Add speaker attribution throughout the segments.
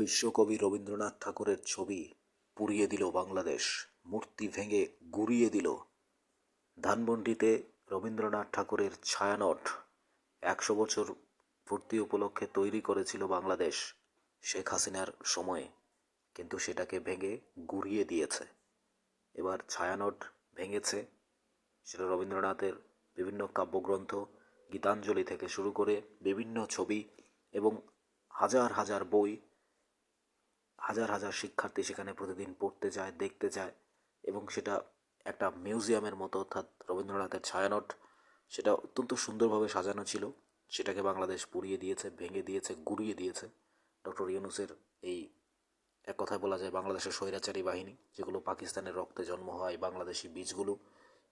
Speaker 1: বিশ্বকবি রবীন্দ্রনাথ ঠাকুরের ছবি পুড়িয়ে দিল বাংলাদেশ, মূর্তি ভেঙে গুড়িয়ে দিল। ধানমন্ডিতে রবীন্দ্রনাথ ঠাকুরের ছায়ানট একশো বছর পূর্তি উপলক্ষে তৈরি করেছিল বাংলাদেশ শেখ হাসিনার সময়ে, কিন্তু সেটাকে ভেঙে গুড়িয়ে দিয়েছে। এবার ছায়ানট ভেঙেছে, সেটা রবীন্দ্রনাথের বিভিন্ন কাব্যগ্রন্থ, গীতাঞ্জলি থেকে শুরু করে বিভিন্ন ছবি এবং হাজার হাজার বই হাজার হাজার শিক্ষার্থী সেখানে প্রতিদিন পড়তে যায়, দেখতে যায় এবং সেটা একটা মিউজিয়ামের মতো অর্থাৎ রবীন্দ্রনাথের ছায়ানট। সেটা অত্যন্ত সুন্দরভাবে সাজানো ছিল। সেটাকে বাংলাদেশ পুড়িয়ে দিয়েছে, ভেঙে দিয়েছে, গুড়িয়ে দিয়েছে। ডক্টর ইউনুসের এই এক কথায় বলা যায় বাংলাদেশের স্বৈরাচারী বাহিনী, যেগুলো পাকিস্তানের রক্তে জন্ম হয়, বাংলাদেশি বীজগুলো,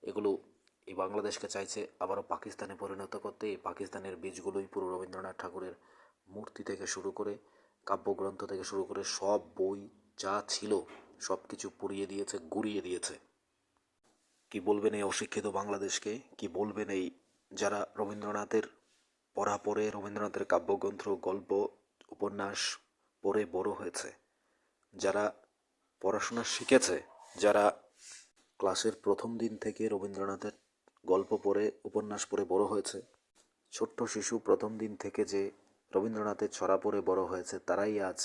Speaker 1: এগুলো এই বাংলাদেশকে চাইছে আবারও পাকিস্তানে পরিণত করতে। এই পাকিস্তানের বীজগুলোই পুরো রবীন্দ্রনাথ ঠাকুরের মূর্তি থেকে শুরু করে কাব্যগ্রন্থ থেকে শুরু করে সব বই যা ছিল, সব কিছু পুড়িয়ে দিয়েছে, গুড়িয়ে দিয়েছে। কি বলবেন এই অশিক্ষিত বাংলাদেশকে? কি বলবেন এই যারা রবীন্দ্রনাথের পড়া পড়ে রবীন্দ্রনাথের কাব্যগ্রন্থ, গল্প, উপন্যাস পড়ে বড় হয়েছে? যারা পড়াশোনা শিখেছে, যারা ক্লাসের প্রথম দিন থেকে রবীন্দ্রনাথের গল্প পড়ে, উপন্যাস পড়ে বড় হয়েছে, ছোট্ট শিশু প্রথম দিন থেকে যে রবীন্দ্রনাথের ছড়া পড়ে বড় হয়েছে তারাই আজ।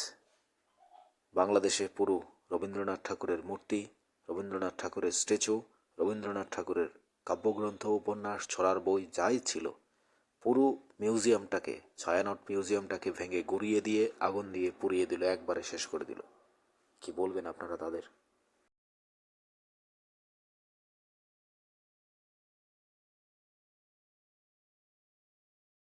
Speaker 1: বাংলাদেশে পুরো রবীন্দ্রনাথ ঠাকুরের মূর্তি, রবীন্দ্রনাথ ঠাকুরের স্ট্যাচু, রবীন্দ্রনাথ ঠাকুরের কাব্যগ্রন্থ, উপন্যাস, ছড়ার বই যাই ছিল, পুরো মিউজিয়ামটাকে, ছায়ানট মিউজিয়ামটাকে ভেঙে গুড়িয়ে দিয়ে, আগুন দিয়ে পুড়িয়ে দিল, একবারে শেষ করে দিল। কি বলবেন আপনারা তাদের?